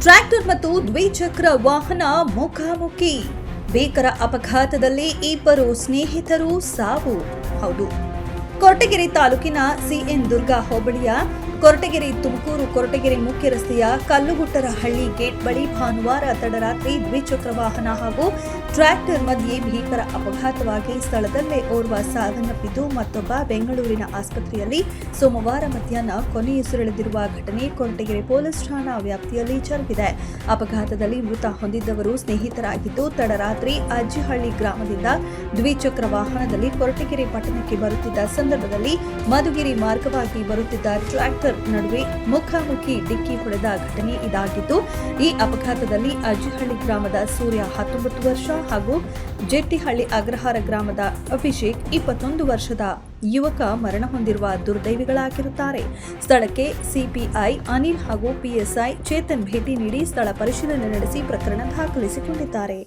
Tractor ಮತ್ತು ದ್ವಿಚಕ್ರ ವಾಹನ ಮುಖಾಮುಖಿ. ಭೀಕರ ಅಪಘಾತದಲ್ಲಿ ಇಬ್ಬರು ಸ್ನೇಹಿತರು ಸಾವು. ಹೌದು. ಕೊರಟಗೆರೆ ತಾಲೂಕಿನ ಸಿಎನ್ ದುರ್ಗಾ ಹೋಬಳಿಯ ಕೊರಟಗೆರೆ ತುಮಕೂರು ಕೊರಟಗೆರೆ ಮುಖ್ಯ ರಸ್ತೆಯ ಕಲ್ಲುಗುಟ್ಟರಹಳ್ಳಿ ಗೇಟ್ ಬಳಿ ಭಾನುವಾರ ತಡರಾತ್ರಿ ದ್ವಿಚಕ್ರ ವಾಹನ ಹಾಗೂ ಟ್ರ್ಯಾಕ್ಟರ್ ಮಧ್ಯೆ ಭೀಕರ ಅಪಘಾತವಾಗಿ ಸ್ಥಳದಲ್ಲೇ ಓರ್ವ ಸಾವನ್ನಪ್ಪಿದ್ದು ಮತ್ತೊಬ್ಬ ಬೆಂಗಳೂರಿನ ಆಸ್ಪತ್ರೆಯಲ್ಲಿ ಸೋಮವಾರ ಮಧ್ಯಾಹ್ನ ಕೊನೆಯುಸಿರೆಳೆದಿರುವ ಘಟನೆ ಕೊರಟಗೆರೆ ಪೊಲೀಸ್ ಠಾಣಾ ವ್ಯಾಪ್ತಿಯಲ್ಲಿ ಜರುಗಿದೆ. ಅಪಘಾತದಲ್ಲಿ ಮೃತ ಹೊಂದಿದ್ದವರು ಸ್ನೇಹಿತರಾಗಿದ್ದು, ತಡರಾತ್ರಿ ಅಜ್ಜಿಹಳ್ಳಿ ಗ್ರಾಮದಿಂದ ದ್ವಿಚಕ್ರ ವಾಹನದಲ್ಲಿ ಕೊರಟಗೆರೆ ಪಟ್ಟಣಕ್ಕೆ ಬರುತ್ತಿದ್ದ ಸಂದರ್ಭದಲ್ಲಿ ಮಧುಗಿರಿ ಮಾರ್ಗವಾಗಿ ಬರುತ್ತಿದ್ದ ಟ್ರ್ಯಾಕ್ಟರ್ ನಡುವೆ ಮುಖಾಮುಖಿ ಡಿಕ್ಕಿ ಹೊಡೆದ ಘಟನೆ ಇದಾಗಿದ್ದು, ಈ ಅಪಘಾತದಲ್ಲಿ ಅಜ್ಜಿಹಳ್ಳಿ ಗ್ರಾಮದ ಸೂರ್ಯ ಹತ್ತೊಂಬತ್ತು ವರ್ಷ ಹಾಗೂ ಜೆಟ್ಟಿಹಳ್ಳಿ ಅಗ್ರಹಾರ ಗ್ರಾಮದ ಅಭಿಷೇಕ್ ಇಪ್ಪತ್ತೊಂದು ವರ್ಷದ ಯುವಕ ಮರಣ ಹೊಂದಿರುವ ದುರ್ದೈವಿಗಳಾಗಿರುತ್ತಾರೆ. ಸ್ಥಳಕ್ಕೆ ಸಿಪಿಐ, ಅನಿಲ್ ಹಾಗೂ ಪಿಎಸ್ಐ ಚೇತನ್ ಭೇಟಿ ನೀಡಿ ಸ್ಥಳ ಪರಿಶೀಲನೆ ನಡೆಸಿ ಪ್ರಕರಣ ದಾಖಲಿಸಿಕೊಂಡಿದ್ದಾರೆ.